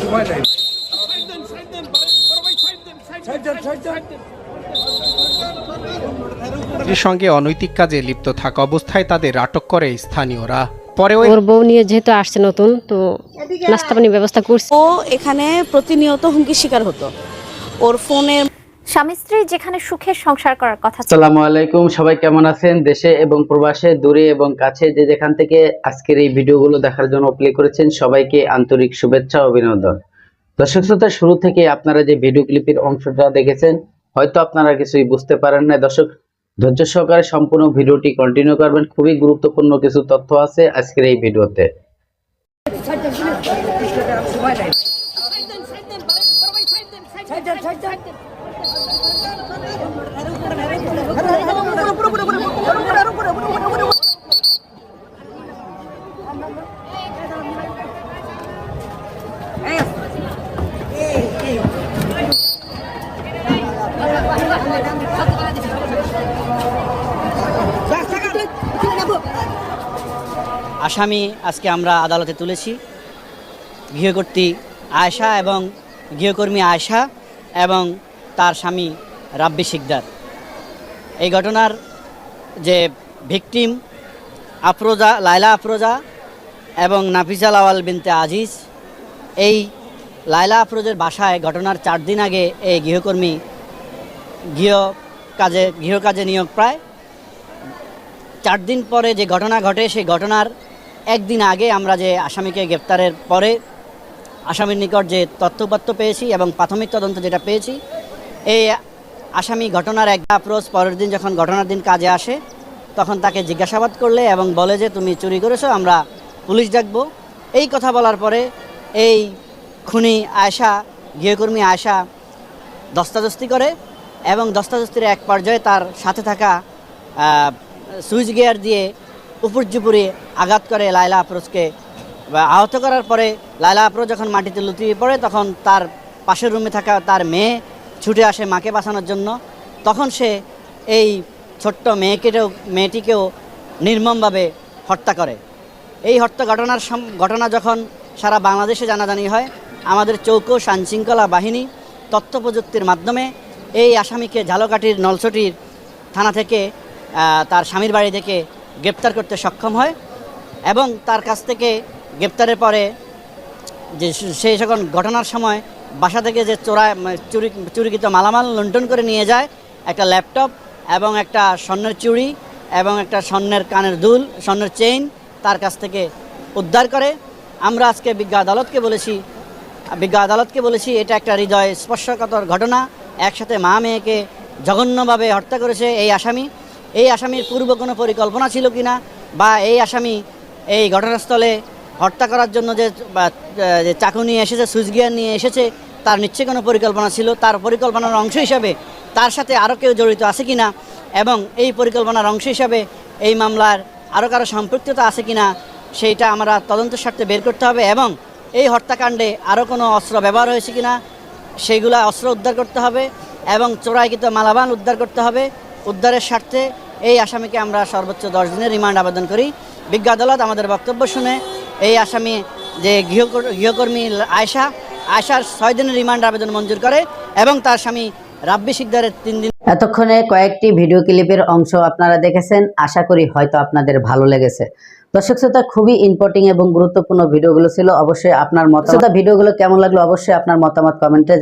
সময় নেই। সঙ্গে অনৈতিক কাজে লিপ্ত থাকা অবস্থায় তাদের আটক করে স্থানীয়রা। পরে ওর বউ নিয়ে যেহেতু আসছে নতুন তো নাস্তা পানির ব্যবস্থা করছে। ও এখানে প্রতিনিয়ত হুমকির শিকার হতো। ওর ফোনের স্বামী স্ত্রী যেখানে সংসার করার কথা আলাইকুম, সবাই কেমন আছেন? দেশে এবং প্রবাসে, দূরে এবং কাছে যে যেখান থেকে আজকের এই ভিডিওগুলো দেখার জন্য করেছেন, সবাইকে আন্তরিক শুভেচ্ছা, অভিনন্দন। দর্শক শ্রোতা, শুরু থেকে আপনারা যে ভিডিও ক্লিপের অংশটা দেখেছেন, হয়তো আপনারা কিছুই বুঝতে পারেন না দর্শক, ধৈর্য সহকারে সম্পূর্ণ ভিডিওটি কন্টিনিউ করবেন। খুবই গুরুত্বপূর্ণ কিছু তথ্য আছে আজকের এই ভিডিওতে। আসামি আজকে আমরা আদালতে তুলেছি। গৃহকর্ত্রী আয়শা এবং গৃহকর্মী আয়শা এবং তার স্বামী রাব্বি শিকদার। এই ঘটনার যে ভিকটিম আফরোজা, লায়লা আফরোজা এবং নাফিজা লাওয়াল বিনতে আজিজ, এই লায়লা আফরোজের বাসায় ঘটনার চার দিন আগে এই গৃহকর্মী গৃহ কাজে গৃহ কাজে নিয়োগ প্রায় চার দিন পরে যে ঘটনা ঘটে, সেই ঘটনার একদিন আগে আমরা যে আসামিকে গ্রেপ্তারের পরে আসামির নিকট যে তথ্যপত্র পেয়েছি এবং প্রাথমিক তদন্ত যেটা পেয়েছি, এই আসামি ঘটনার এক আপ্রোচ পরের দিন যখন ঘটনার দিন কাজে আসে, তখন তাকে জিজ্ঞাসাবাদ করলে এবং বলে যে, তুমি চুরি করেছ, আমরা পুলিশ ডাকবো। এই কথা বলার পরে এই খুনি আয়শা, গৃহকর্মী আয়শা দস্তাদস্তি করে এবং দস্তাদস্তির এক পর্যায়ে তার সাথে থাকা সুইচ গিয়ার দিয়ে উপর্যুপুরি আঘাত করে লায়লা আফরোজকে বা আহত করার পরে লায়লা আফরোজ যখন মাটিতে লুটিয়ে পড়ে, তখন তার পাশের রুমে থাকা তার মেয়ে ছুটে আসে মাকে বাঁচানোর জন্য। তখন সে এই ছোট্ট মেয়েকেও মেয়েটিকেও নির্মমভাবে হত্যা করে। এই হত্যা ঘটনার ঘটনা যখন সারা বাংলাদেশে জানাজানি হয়, আমাদের চৌকো আইনশৃঙ্খলা বাহিনী তথ্য প্রযুক্তির মাধ্যমে এই আসামিকে ঝালকাঠির নলছটির থানা থেকে তার স্বামীর বাড়ি থেকে গ্রেপ্তার করতে সক্ষম হয় এবং তার কাছ থেকে গ্রেপ্তারের পরে যে সেই সে যখন ঘটনার সময় বাসা থেকে যে মানে চুরি, চুরিকৃত মালামাল লুণ্ঠন করে নিয়ে যায় একটা ল্যাপটপ এবং একটা স্বর্ণের চুড়ি এবং একটা স্বর্ণের কানের দুল, স্বর্ণের চেইন তার কাছ থেকে উদ্ধার করে। আমরা আজকে বিজ্ঞ আদালতকে বলেছি, বিজ্ঞ আদালতকে বলেছি, এটা একটা হৃদয় স্পর্শকতর ঘটনা। একসাথে মা মেয়েকে জঘন্যভাবে হত্যা করেছে এই আসামি। এই আসামির পূর্ব কোনো পরিকল্পনা ছিল কিনা বা এই আসামি এই ঘটনাস্থলে হত্যা করার জন্য যে চাকু নিয়ে এসেছে, সুইচ গিয়ার নিয়ে এসেছে, তার নিশ্চয়ই কোনো পরিকল্পনা ছিল। তার পরিকল্পনার অংশ হিসাবে তার সাথে আরও কেউ জড়িত আছে কি না এবং এই পরিকল্পনার অংশ হিসাবে এই মামলার আরও কারও সম্পৃক্ততা আছে কিনা, সেইটা আমরা তদন্তের স্বার্থে বের করতে হবে এবং এই হত্যাকাণ্ডে আরও কোনো অস্ত্র ব্যবহার হয়েছে কি না সেইগুলা অস্ত্র উদ্ধার করতে হবে এবং চোরাইকৃত মালাবান উদ্ধার করতে হবে। উদ্ধারের স্বার্থে এই আসামিকে আমরা সর্বোচ্চ দশ দিনের রিমান্ড আবেদন করি। বিজ্ঞ আদালত আমাদের বক্তব্য শুনে এই আসামি যে গৃহ গৃহকর্মী আয়সা আয়সার ছয় দিনের রিমান্ড আবেদন মঞ্জুর করে এবং তার স্বামী রাব্বি শিকদারের তিন দিন এতক্ষণে কয়েকটি ভিডিও ক্লিপের অংশ আপনারা দেখেছেন। আশা করি হয়তো আপনাদের ভালো লেগেছে। দর্শক শ্রোতা, খুবই ইম্পর্টিং এবং গুরুত্বপূর্ণ ভিডিওগুলো ছিল। অবশ্যই আপনার মতামত ভিডিওগুলো কেমন লাগল? অবশ্যই আপনার মতামত কমেন্টে